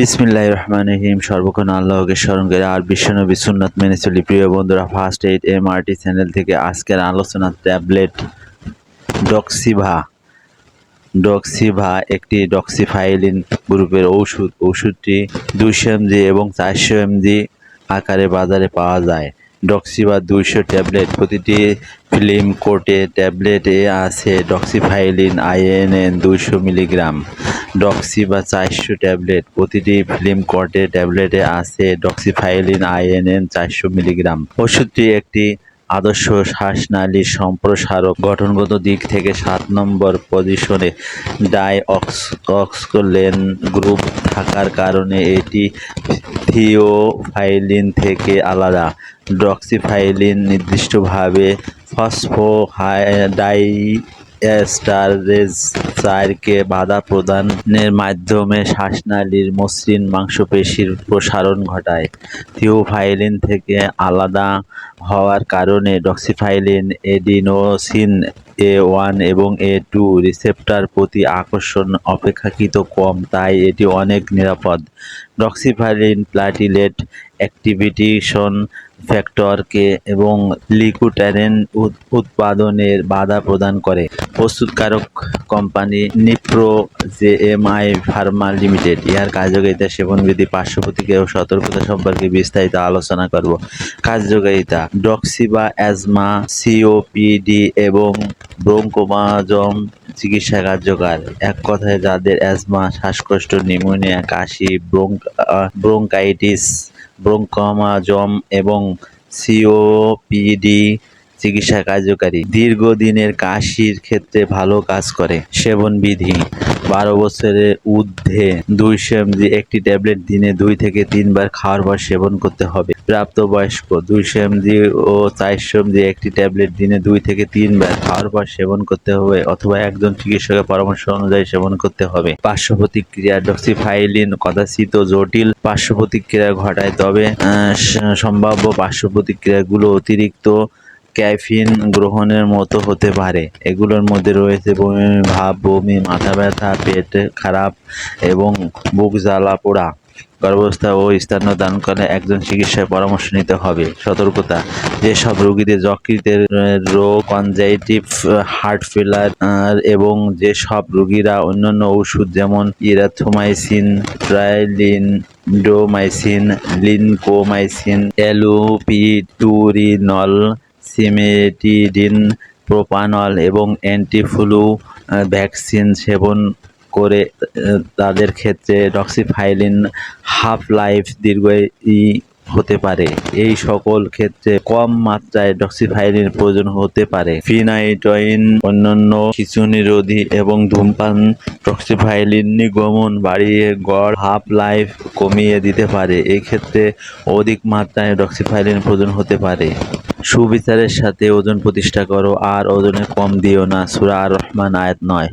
বিসমিল্লাহ রহমান রহিম। সর্বক্ষণ আল্লাহকে স্মরণ করে আর বিশ্বনবী সুন্নাত মেনে চলি। প্রিয় বন্ধুরা first aid M MRT channel থেকে আজকের আলোচনা ট্যাবলেট ডক্সিভা ডক্সিভা একটি ডক্সিফাইলিন গ্রুপের ওষুধ ওষুধটি দুইশো এমজি এবং চারশো এমজি আকারে বাজারে পাওয়া যায়। ডক্সিভা দুইশো ট্যাবলেট প্রতিটি ফিল্ম কোটে ট্যাবলেটে আছে ডক্সিফাইলিন আইএনএন দুইশো মিলিগ্রাম ডক্সি বা চারশো ট্যাবলেট, প্রতিটি ফিল্ম কোটে ট্যাবলেটে আছে ডক্সিফাইলিন আইএনএন চারশো মিলিগ্রাম ওষুধটি একটি আদর্শ শ্বাসনালীর সম্প্রসারক, গঠনগত দিক থেকে সাত নম্বর পজিশনে ডাই অক্সলেন গ্রুপ থাকার কারণে এটি থিওফাইলিন থেকে আলাদা। ডক্সিফাইলিন নির্দিষ্টভাবে ফসফোডাই স্টারেজ চারকে বাধা প্রদানের মাধ্যমে শ্বাসনালীর মসৃণ মাংসপেশির প্রসারণ ঘটায়। থিওফাইলিন থেকে আলাদা হওয়ার কারণে ডক্সিফাইলিন, এডিনোসিন, এ ওয়ান এবং এ টু রিসেপ্টার প্রতি আকর্ষণ অপেক্ষাকৃত কম, তাই এটি অনেক নিরাপদ। ডক্সিফাইলিন প্লাটিলেট অ্যাক্টিভিটিশন ফ্যাক্টরকে এবং লিকুটারেন উৎপাদনের বাধা প্রদান করে। প্রস্তুতকারক company Nipro JMI pharma limited ইহার কার্যকারিতা সেবনবিধি পার্শ্ব প্রতিক্রিয়া ও সতর্কতা সম্পর্কে বিস্তারিত আলোচনা করব। কার্যকারিতা, ডক্সিবা, অ্যাজমা সিওপিডি এবং ব্রোঙ্কোমাজম চিকিৎসা কার্যকর। এক কথায়, যাদের অ্যাজমা, শ্বাসকষ্ট, নিউমোনিয়া, কাশি, ব্রোঙ্ক ব্রোঙ্কাইটিস, ব্রোঙ্কমাজম এবং সিওপিডি চিকিৎসা কার্যকারী। দীর্ঘদিনের কাশির ক্ষেত্রে ভালো কাজ করে। সেবন বিধি বারো বছরের ঊর্ধ্বে দুইশো এমজি একটি ট্যাবলেট দিনে দুই থেকে তিনবার খাওয়ার পর সেবন করতে হবে। প্রাপ্তবয়স্ক, দুইশো এমজি ও চারশো এমজি একটি ট্যাবলেট দিনে দুই থেকে তিনবার খাওয়ার পর সেবন করতে হবে অথবা একজন চিকিৎসকের পরামর্শ অনুযায়ী সেবন করতে হবে। পার্শ্ব প্রতিক্রিয়া ডক্সিফাইলিন কদাচিত জটিল পার্শ্ব প্রতিক্রিয়া ঘটায়, তবে সম্ভাব্য পার্শ্ব প্রতিক্রিয়াগুলো অতিরিক্ত ক্যাফিন গ্রহণের মতো হতে পারে। এগুলোর মধ্যে রয়েছে বমি, ভাব, বমি, মাথা ব্যথা, পেট খারাপ এবং বুক জ্বালা পোড়া। গর্ভাবস্থা ও স্থানীয় দানকালে একজন চিকিৎসার পরামর্শ নিতে হবে। সতর্কতা। যেসব রোগীদের যকৃতের রোগ, কনজাইটিভ হার্ট ফেলার এবং যেসব রোগীরা অন্যান্য ওষুধ যেমন erythromycin troleandomycin lincomycin allopurinol cimetidine, propranolol এবং অ্যান্টিফ্লু ভ্যাকসিন সেবন করে তাদের ক্ষেত্রে ডক্সিফাইলিন হাফ লাইফ দীর্ঘই হতে পারে। এই সকল ক্ষেত্রে কম মাত্রায় ডক্সিফাইলিন প্রয়োজন হতে পারে। ফিনাইটইন, অন্যান্য খিচুনিরোধী এবং ধূমপান ডক্সিফাইলিন নির্গমন বাড়িয়ে গড় হাফ লাইফ কমিয়ে দিতে পারে। এই ক্ষেত্রে অধিক মাত্রায় ডক্সিফাইলিন প্রয়োজন হতে পারে। সুবিচারের সাথে ওজন প্রতিষ্ঠা করো আর ওজনে কম দিও না। সুরা আর রহমান আয়াত নয়।